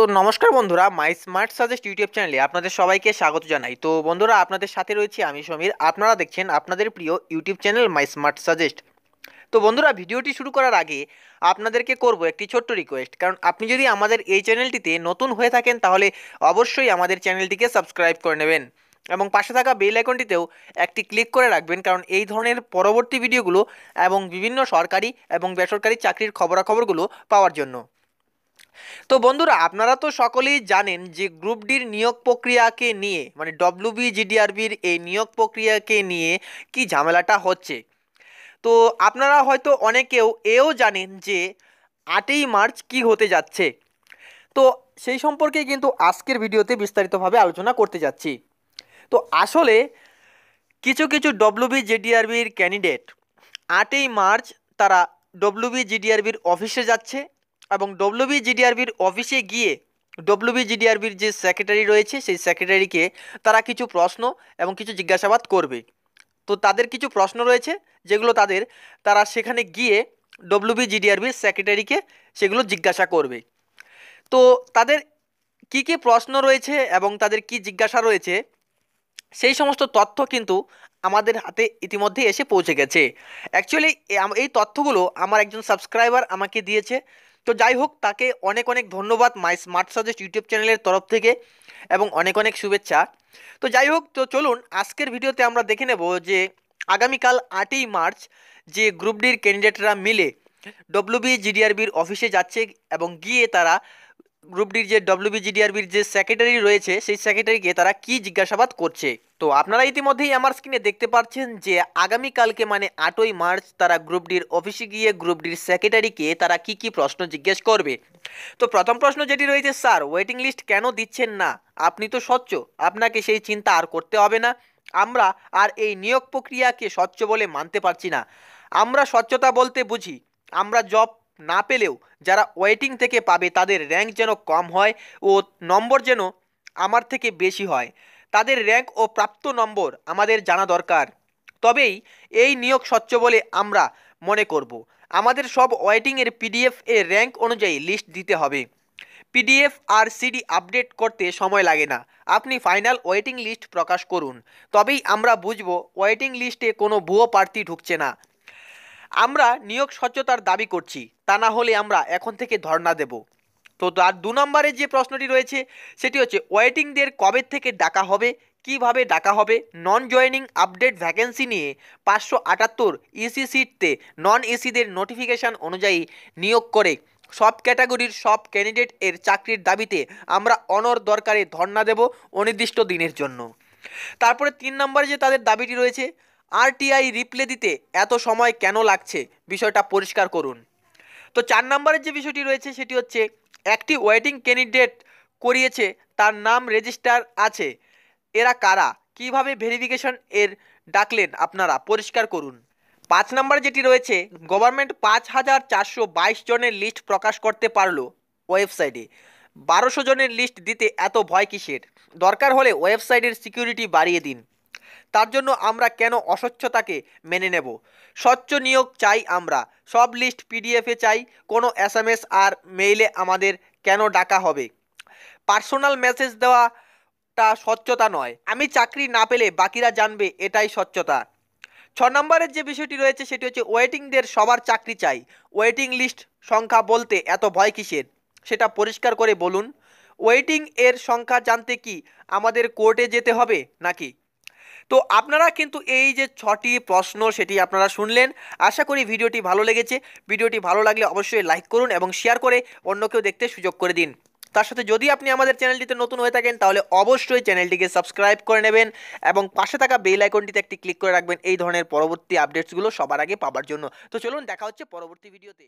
তো নমস্কার বন্ধুরা, মাই স্মার্ট সাজেস্ট ইউটিউব চ্যানেলে আপনাদের সবাইকে স্বাগত জানাই। তো বন্ধুরা, আপনাদের সাথে রয়েছি আমি সমীর। আপনারা দেখছেন আপনাদের প্রিয় YouTube channel my smart suggest. তো বন্ধুরা, ভিডিওটি শুরু করার আগে আপনাদেরকে করব একটি ছোট্ট রিকোয়েস্ট। কারণ আপনি যদি আমাদের এই চ্যানেলটিতে নতুন হয়ে থাকেন, তাহলে অবশ্যই আমাদের চ্যানেলটিকে সাবস্ক্রাইব করে নেবেন এবং পাশে থাকা বেল আইকনটিতেও একটি ক্লিক করে রাখবেন। কারণ এই ধরনের পরবর্তী ভিডিওগুলো এবং বিভিন্ন সরকারি এবং বেসরকারি চাকরির খবরাখবরগুলো পাওয়ার জন্য। তো বন্ধুরা, আপনারা তো সকলেই জানেন যে গ্রুপ ডির নিয়োগ প্রক্রিয়াকে নিয়ে মানে ডব্লিউবি জিডিআরবির এই নিয়োগ প্রক্রিয়াকে নিয়ে কি ঝামেলাটা হচ্ছে? তো আপনারা হয়তো অনেকেও এও জানেন যে আটই মার্চ কি হতে যাচ্ছে। তো সেই সম্পর্কে কিন্তু আজকের ভিডিওতে বিস্তারিতভাবে আলোচনা করতে যাচ্ছি। তো আসলে কিছু কিছু ডব্লিউবি জিডিআরবির ক্যান্ডিডেট আটই মার্চ তারা ডব্লিউবি জিডিআরবির অফিসে যাচ্ছে এবং ডব্লিউবি জিডিআরবির অফিসে গিয়ে ডব্লিউবি জিডিআরবির যে সেক্রেটারি রয়েছে, সেই সেক্রেটারিকে তারা কিছু প্রশ্ন এবং কিছু জিজ্ঞাসাবাদ করবে। তো তাদের কিছু প্রশ্ন রয়েছে, যেগুলো তাদের, তারা সেখানে গিয়ে ডব্লিউবি জিডিআরবির সেক্রেটারিকে সেগুলো জিজ্ঞাসা করবে। তো তাদের কি কি প্রশ্ন রয়েছে এবং তাদের কি জিজ্ঞাসা রয়েছে, সেই সমস্ত তথ্য কিন্তু আমাদের হাতে ইতিমধ্যে এসে পৌঁছে গেছে। অ্যাকচুয়ালি এই তথ্যগুলো আমার একজন সাবস্ক্রাইবার আমাকে দিয়েছে। তো যাই হোক, তাকে অনেক অনেক ধন্যবাদ মাই স্মার্ট সাজেস্ট ইউটিউব চ্যানেলের তরফ থেকে এবং অনেক অনেক শুভেচ্ছা। তো যাই হোক, তো চলুন আজকের ভিডিওতে আমরা দেখে নেব যে আগামীকাল আটই মার্চ যে গ্রুপ ডির ক্যান্ডিডেটরা মিলে ডব্লিউবি জিডিআরবির অফিসে যাচ্ছে এবং গিয়ে তারা গ্রুপ ডির যে ডব্লিউবি জিডিআরবির যে সেক্রেটারি রয়েছে, সেই সেক্রেটারিকে তারা কি জিজ্ঞাসাবাদ করছে? তো আপনারা ইতিমধ্যেই আমার স্ক্রিনে দেখতে পাচ্ছেন যে আগামীকালকে মানে আটই মার্চ তারা গ্রুপ ডির অফিসে গিয়ে গ্রুপ ডির সেক্রেটারিকে তারা কি কি প্রশ্ন জিজ্ঞেস করবে? তো প্রথম প্রশ্ন যেটি রয়েছে, স্যার ওয়েটিং লিস্ট কেন দিচ্ছেন না? আপনি তো স্বচ্ছ। আপনাকে সেই চিন্তা আর করতে হবে না। আমরা আর এই নিয়োগ প্রক্রিয়াকে স্বচ্ছ বলে মানতে পারছি না। আমরা স্বচ্ছতা বলতে বুঝি। আমরা জব না পেলেও যারা ওয়েটিং থেকে পাবে তাদের র্যাঙ্ক যেন কম হয় ও নম্বর যেন আমার থেকে বেশি হয়। তাদের র্যাঙ্ক ও প্রাপ্ত নম্বর আমাদের জানা দরকার। তবেই এই নিয়োগ স্বচ্ছ বলে আমরা মনে করব। আমাদের সব ওয়েটিংয়ের পিডিএফ এর র্যাঙ্ক অনুযায়ী লিস্ট দিতে হবে। পিডিএফ আর সিডি আপডেট করতে সময় লাগে না। আপনি ফাইনাল ওয়েটিং লিস্ট প্রকাশ করুন। তবেই আমরা বুঝব ওয়েটিং লিস্টে কোনো ভুয়ো প্রার্থী ঢুকছে না। আমরা নিয়োগ স্বচ্ছতার দাবি করছি, তা না হলে আমরা এখন থেকে ধর্ণা দেব। তো তার দু নম্বরে যে প্রশ্নটি রয়েছে, সেটি হচ্ছে, ওয়েটিংদের কবে থেকে ডাকা হবে, কীভাবে ডাকা হবে নন জয়েনিং আপডেট ভ্যাকেন্সি নিয়ে পাঁচশো আটাত্তর ইসি সিটতে নন এসিদের নোটিফিকেশান অনুযায়ী নিয়োগ করে সব ক্যাটাগরির সব ক্যান্ডিডেট এর চাকরির দাবিতে আমরা অনর দরকারে ধর্ণা দেব অনির্দিষ্ট দিনের জন্য। তারপরে তিন নম্বরে যে তাদের দাবিটি রয়েছে আরটিআই রিপ্লে দিতে এত সময় কেন লাগছে? বিষয়টা পরিষ্কার করুন। তো চার নম্বরের যে বিষয়টি রয়েছে, সেটি হচ্ছে একটি ওয়েটিং ক্যান্ডিডেট করিয়েছে, তার নাম রেজিস্টার আছে। এরা কারা? কীভাবে ভেরিফিকেশন এর ডাকলেন আপনারা? পরিষ্কার করুন। পাঁচ নম্বর যেটি রয়েছে গভর্নমেন্ট পাঁচ হাজার চারশো বাইশ জনের লিস্ট প্রকাশ করতে পারল ওয়েবসাইটে বারোশো জনের লিস্ট দিতে এত ভয় কিসের? দরকার হলে ওয়েবসাইটের সিকিউরিটি বাড়িয়ে দিন। তার জন্য আমরা কেন অস্বচ্ছতাকে মেনে নেব? স্বচ্ছ নিয়োগ চাই আমরা। সব লিস্ট পিডিএফে চাই, কোনো এস আর মেইলে আমাদের কেন ডাকা হবে? পার্সোনাল মেসেজ দেওয়াটা স্বচ্ছতা নয়। আমি চাকরি না পেলে বাকিরা জানবে এটাই স্বচ্ছতা। ছ নম্বরের যে বিষয়টি রয়েছে সেটি হচ্ছে ওয়েটিংদের সবার চাকরি চাই। ওয়েটিং লিস্ট সংখ্যা বলতে এত ভয় কিসের? সেটা পরিষ্কার করে বলুন। ওয়েটিং এর সংখ্যা জানতে কি আমাদের কোর্টে যেতে হবে নাকি? তো আপনারা কিন্তু এই যে ছটি প্রশ্ন সেটি আপনারা শুনলেন। আশা করি ভিডিওটি ভালো লেগেছে। ভিডিওটি ভালো লাগলে অবশ্যই লাইক করুন এবং শেয়ার করে অন্যকেও দেখতে সুযোগ করে দিন। তার সাথে যদি আপনি আমাদের চ্যানেলটিতে নতুন হয়ে থাকেন, তাহলে অবশ্যই চ্যানেলটিকে সাবস্ক্রাইব করে নেবেন এবং পাশে থাকা বেল আইকনটিতে একটি ক্লিক করে রাখবেন এই ধরনের পরবর্তী আপডেটসগুলো সবার আগে পাবার জন্য। তো চলুন দেখা হচ্ছে পরবর্তী ভিডিওতে।